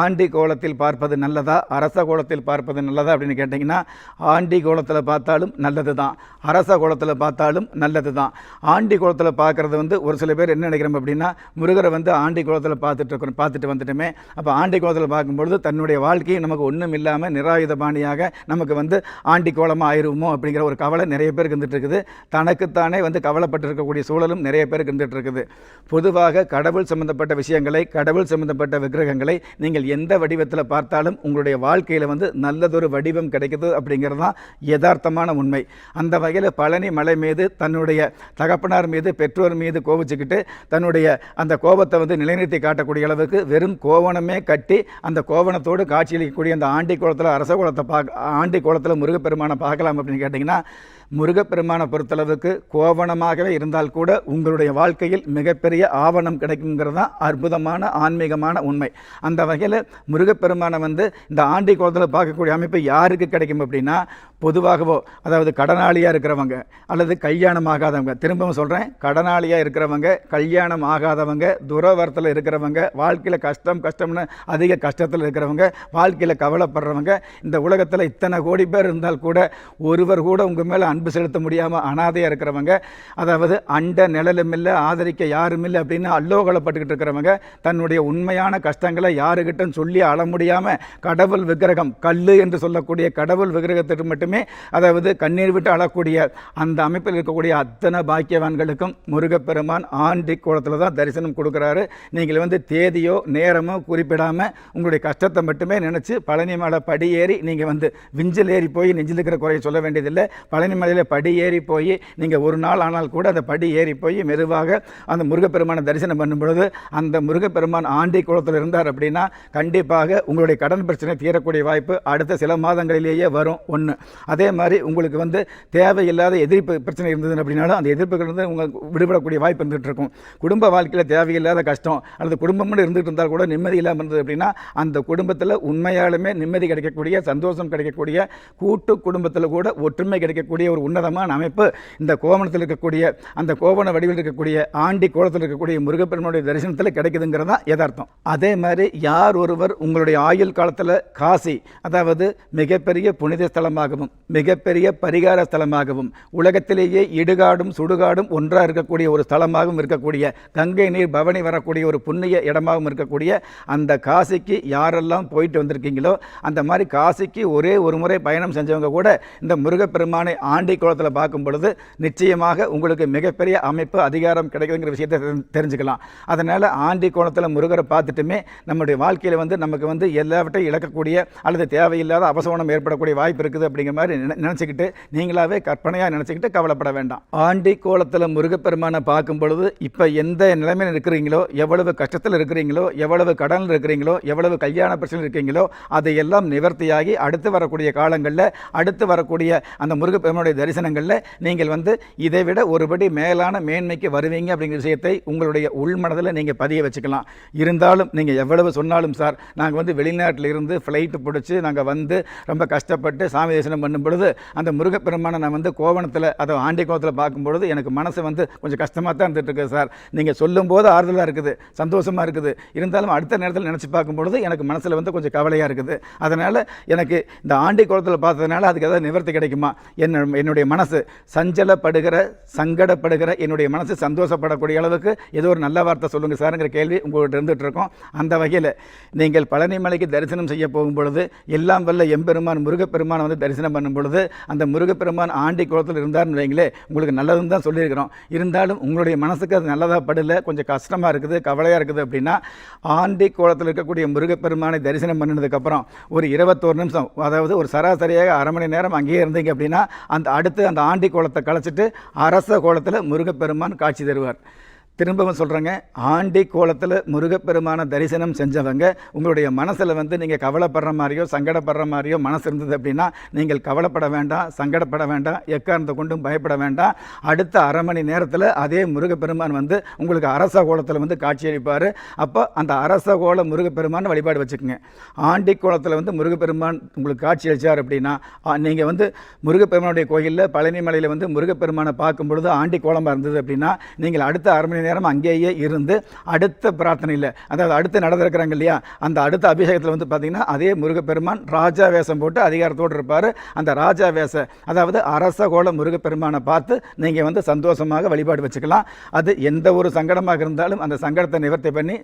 Aunty கோலத்தில் பார்ப்பது நல்லதா? அரச கோலத்தில் பார்ப்பது நல்லதா? அப்படின்னு கேட்டிங்கன்னா ஆண்டி கோலத்தில் பார்த்தாலும் நல்லது தான் அரச கோலத்தில் பார்த்தாலும் நல்லது தான் ஆண்டி கோலத்தில் பார்க்குறது வந்து ஒரு சில பேர் என்ன நினைக்கிறோம் அப்படின்னா முருகரை வந்து ஆண்டி கோலத்தில் பார்த்துட்டு இருக்கிறோம் பார்த்துட்டு வந்துட்டுமே. அப்போ ஆண்டி கோலத்தில் பார்க்கும்பொழுது தன்னுடைய வாழ்க்கையும் நமக்கு ஒன்றும் இல்லாமல் நிராயுத பாணியாக நமக்கு வந்து ஆண்டி கோலமாக ஆயிருமோ அப்படிங்கிற ஒரு கவலை நிறைய பேருக்கு இருந்துட்டு இருக்குது. தனக்குத்தானே வந்து கவலைப்பட்டு இருக்கக்கூடிய சூழலும் நிறைய பேருக்கு இருந்துட்டு இருக்குது. பொதுவாக கடவுள் சம்மந்தப்பட்ட விஷயங்களை கடவுள் சம்மந்தப்பட்ட விக்கிரகங்களை நீங்கள் எந்த வடிவத்தில் பார்த்தாலும் உங்களுடைய வாழ்க்கையில் வந்து நல்லதொரு வடிவம் கிடைக்குது அப்படிங்கிறது தான் யதார்த்தமான உண்மை. அந்த வகையில் பழனி மலை மீது தன்னுடைய தகப்பனார் மீது பெற்றோர் மீது கோபிச்சுக்கிட்டு தன்னுடைய அந்த கோபத்தை வந்து நிலைநிறுத்தி காட்டக்கூடிய அளவுக்கு வெறும் கோவணமே கட்டி அந்த கோவணத்தோடு காட்சியளிக்கக்கூடிய அந்த ஆண்டி குளத்தில் அரச குளத்தை பார்க்க ஆண்டி குளத்தில் முருகப்பெருமானை பார்க்கலாம் அப்படின்னு கேட்டிங்கன்னா முருகப்பெருமானை பொறுத்தளவுக்கு கோவணமாகவே இருந்தால் கூட உங்களுடைய வாழ்க்கையில் மிகப்பெரிய ஆவணம் கிடைக்குங்கிறது தான் அற்புதமான ஆன்மீகமான உண்மை. அந்த வகை வகையில் முருகப்பெருமானை வந்து இந்த ஆண்டி கோலத்தில் பார்க்கக்கூடிய அமைப்பு யாருக்கு கிடைக்கும் அப்படின்னா பொதுவாகவோ அதாவது கடனாளியாக இருக்கிறவங்க அல்லது கல்யாணம் ஆகாதவங்க. திரும்பவும் சொல்கிறேன் கடனாளியாக இருக்கிறவங்க கல்யாணம் ஆகாதவங்க துறவரத்தில் இருக்கிறவங்க வாழ்க்கையில் கஷ்டம் கஷ்டம்னு அதிக கஷ்டத்தில் இருக்கிறவங்க வாழ்க்கையில் கவலைப்படுறவங்க இந்த உலகத்தில் இத்தனை கோடி பேர் இருந்தால் கூட ஒருவர் கூட உங்கள் மேலே அன்பு செலுத்த முடியாமல் அனாதையாக இருக்கிறவங்க அதாவது அண்ட நிழலும் இல்லை ஆதரிக்க யாரும் இல்லை அப்படின்னு அல்லோகலப்பட்டுக்கிட்டு இருக்கிறவங்க தன்னுடைய உண்மையான கஷ்டங்களை யாருக்கிட்டும் சொல்லி அழ முடியாமல் கடவுள் விக்கிரகம் கல் என்று சொல்லக்கூடிய கடவுள் விக்கிரகத்திற்கு மட்டுமே அதாவது கண்ணீர் விட்டு அழக்கூடிய அந்த அமைப்பில் இருக்கக்கூடிய அத்தனை பாக்கியவான்களுக்கும் முருகப்பெருமான் ஆண்டி கோலத்தில் தான் தரிசனம் கொடுக்குறாரு. நீங்கள் வந்து தேதியோ நேரமோ குறிப்பிடாமல் உங்களுடைய கஷ்டத்தை மட்டுமே நினச்சி பழனி மலை படி ஏறி நீங்கள் வந்து விஞ்சில் ஏறி போய் நெஞ்சில் இருக்கிற குறையை சொல்ல வேண்டியதில்லை. பழனி மலையில் படி ஏறி போய் நீங்கள் ஒரு நாள் ஆனால் கூட அந்த படி ஏறி போய் மெதுவாக அந்த முருகப்பெருமானை தரிசனம் பண்ணும் பொழுது அந்த முருகப்பெருமான் ஆண்டி குளத்தில் இருந்தார் அப்படின்னா கண்டிப்பாக உங்களுடைய கடன் பிரச்சனை தீரக்கூடிய வாய்ப்பு அடுத்த சில மாதங்களிலேயே வரும். ஒன்று அதே மாதிரி உங்களுக்கு வந்து தேவையில்லாத எதிர்ப்பு பிரச்சனை இருந்தது அப்படின்னாலும் அந்த எதிர்ப்புகள் வந்து உங்களுக்கு விடுபடக்கூடிய வாய்ப்பு இருந்துகிட்டு இருக்கும். குடும்ப வாழ்க்கையில் தேவையில்லாத கஷ்டம் அல்லது குடும்பம்னு இருந்துகிட்டு இருந்தால் கூட நிம்மதி இல்லாமல் இருந்தது அப்படின்னா அந்த குடும்பத்தில் உண்மையாலுமே நிம்மதி கிடைக்கக்கூடிய சந்தோஷம் கிடைக்கக்கூடிய கூட்டு குடும்பத்தில் கூட ஒற்றுமை கிடைக்கக்கூடிய ஒரு உன்னதமான அமைப்பு இந்த கோவணத்தில் இருக்கக்கூடிய அந்த கோவண வடிவில் இருக்கக்கூடிய ஆண்டி கோலத்தில் இருக்கக்கூடிய முருகப்பெருமனுடைய தரிசனத்தில் கிடைக்குதுங்கிறது தான் யதார்த்தம். அதே மாதிரி யார் ஒருவர் உங்களுடைய ஆயுள் காலத்தில் காசி அதாவது மிகப்பெரிய புனித ஸ்தலமாகவும் மிகப்பெரிய பரிகார ஸ்தலமாகவும் உலகத்திலேயே இடுகாடும் சுடுகாடும் ஒன்றாக இருக்கக்கூடிய ஒரு ஸ்தலமாகவும் இருக்கக்கூடிய கங்கை நீர் பவனி வரக்கூடிய ஒரு புண்ணிய இடமாகவும் இருக்கக்கூடிய அந்த காசிக்கு யாரெல்லாம் போயிட்டு வந்திருக்கீங்களோ அந்த மாதிரி காசிக்கு ஒரே ஒரு முறை பயணம் செஞ்சவங்க கூட இந்த முருகப்பெருமானை ஆண்டி குளத்தில் பார்க்கும் பொழுது நிச்சயமாக உங்களுக்கு மிகப்பெரிய அமைப்பு அதிகாரம் கிடைக்குதுங்கிற விஷயத்தை தெரிஞ்சுக்கலாம். அதனால் ஆண்டி கோணத்தில் முருகரை பார்த்துட்டுமே நம்முடைய வாழ்க்கை வாழ்க்கையில் வந்து நமக்கு வந்து எல்லாவற்றையும் இழக்கக்கூடிய அல்லது தேவையில்லாத அபசவனம் ஏற்படக்கூடிய வாய்ப்பு இருக்குது அப்படிங்கிற மாதிரி நினச்சிக்கிட்டு நீங்களாவே கற்பனையாக நினச்சிக்கிட்டு கவலைப்பட வேண்டாம். ஆண்டி கோலத்தில் முருகப்பெருமானை பார்க்கும் பொழுது இப்போ எந்த நிலைமையில் இருக்கிறீங்களோ எவ்வளவு கஷ்டத்தில் இருக்கிறீங்களோ எவ்வளவு கடனில் இருக்கிறீங்களோ எவ்வளவு கல்யாண பிரச்சனை இருக்கீங்களோ அதையெல்லாம் நிவர்த்தியாகி அடுத்து வரக்கூடிய காலங்களில் அடுத்து வரக்கூடிய அந்த முருகப்பெருமானுடைய தரிசனங்களில் நீங்கள் வந்து இதை விட ஒருபடி மேலான மேன்மைக்கு வருவீங்க அப்படிங்கிற விஷயத்தை உங்களுடைய உள்மனதில் நீங்கள் பதிய வச்சுக்கலாம். இருந்தாலும் நீங்கள் எவ்வளவு சொன்னாலும் சார். நாங்கள் வந்து வெளிநாட்டில் இருந்து ஃப்ளைட்டு பிடிச்சி நாங்கள் வந்து ரொம்ப கஷ்டப்பட்டு சாமி தரிசனம் பண்ணும் பொழுது அந்த முருகப்பெருமானை நான் வந்து கோவணத்தில் அதை ஆண்டி கோவத்தில் பார்க்கும் பொழுது எனக்கு மனசு வந்து கொஞ்சம் கஷ்டமாக தான் இருந்துட்டுருக்கு சார். நீங்கள் சொல்லும்போது ஆறுதலாக இருக்குது சந்தோஷமாக இருக்குது. இருந்தாலும் அடுத்த நேரத்தில் நினச்சி பார்க்கும் பொழுது எனக்கு மனசில் வந்து கொஞ்சம் கவலையாக இருக்குது. அதனால் எனக்கு இந்த ஆண்டி கோலத்தில் பார்த்ததுனால அதுக்கு ஏதாவது நிவர்த்தி கிடைக்குமா? என்ன என்னுடைய மனசு சஞ்சலப்படுகிற சங்கடப்படுகிற என்னுடைய மனசு சந்தோஷப்படக்கூடிய அளவுக்கு ஏதோ ஒரு நல்ல வார்த்தை சொல்லுங்கள் சாருங்கிற கேள்வி உங்கள்கிட்ட இருந்துகிட்டு இருக்கோம். அந்த வகையில் நீங்கள் பழனி மலைக்கு தரிசனம் செய்ய போகும் பொழுது எல்லாம் வல்ல எம்பெருமான் முருகப்பெருமானை வந்து தரிசனம் பண்ணும் பொழுது அந்த முருகப்பெருமான் ஆண்டி குளத்தில் இருந்தார்னு வைங்களே உங்களுக்கு நல்லதுன்னு தான் சொல்லியிருக்கிறோம். இருந்தாலும் உங்களுடைய மனசுக்கு அது நல்லதாக படல கொஞ்சம் கஷ்டமாக இருக்குது கவலையாக இருக்குது அப்படின்னா ஆண்டி கோலத்தில் இருக்கக்கூடிய முருகப்பெருமானை தரிசனம் பண்ணினதுக்கப்புறம் ஒரு இருபத்தோரு நிமிஷம் அதாவது ஒரு சராசரியாக அரை மணி நேரம் அங்கேயே இருந்தீங்க அப்படின்னா அந்த அடுத்து அந்த ஆண்டி கோலத்தை கலைச்சிட்டு அரச கோலத்தில் முருகப்பெருமான் காட்சி தருவார். திரும்பவும் சொல்கிறேங்க ஆண்டி கோலத்தில் முருகப்பெருமான தரிசனம் செஞ்சவங்க உங்களுடைய மனசில் வந்து நீங்கள் கவலைப்படுற மாதிரியோ சங்கடப்படுற மாதிரியோ மனசு இருந்தது அப்படின்னா நீங்கள் கவலைப்பட வேண்டாம் சங்கடப்பட வேண்டாம் எக்காரணத்தை கொண்டும் பயப்பட வேண்டாம். அடுத்த அரை மணி நேரத்தில் அதே முருகப்பெருமான் வந்து உங்களுக்கு அரச கோலத்தில் வந்து காட்சியளிப்பார். அப்போ அந்த அரச கோல முருகப்பெருமான் வழிபாடு வச்சுக்கோங்க. ஆண்டி கோலத்தில் வந்து முருகப்பெருமான் உங்களுக்கு காட்சி அளித்தார் அப்படின்னா நீங்கள் வந்து முருகப்பெருமானுடைய கோயிலில் பழனிமலையில் வந்து முருகப்பெருமானை பார்க்கும் பொழுது ஆண்டி கோலமாக இருந்தது அப்படின்னா நீங்கள் அடுத்த அரை மணி மணி நேரம் அங்கேயே இருந்து அடுத்த பிரார்த்தனையில் அதாவது அடுத்து நடந்திருக்கிறாங்க இல்லையா அந்த அடுத்த அபிஷேகத்தில் வந்து பார்த்தீங்கன்னா அதே முருகப்பெருமான் ராஜா வேஷம் போட்டு அதிகாரத்தோடு இருப்பார். அந்த ராஜா வேஷ அதாவது அரச கோல முருகப்பெருமானை பார்த்து நீங்கள் வந்து சந்தோஷமாக வழிபாடு வச்சுக்கலாம். அது எந்த ஒரு சங்கடமாக இருந்தாலும் அந்த சங்கடத்தை நிவர்த்தி பண்ணி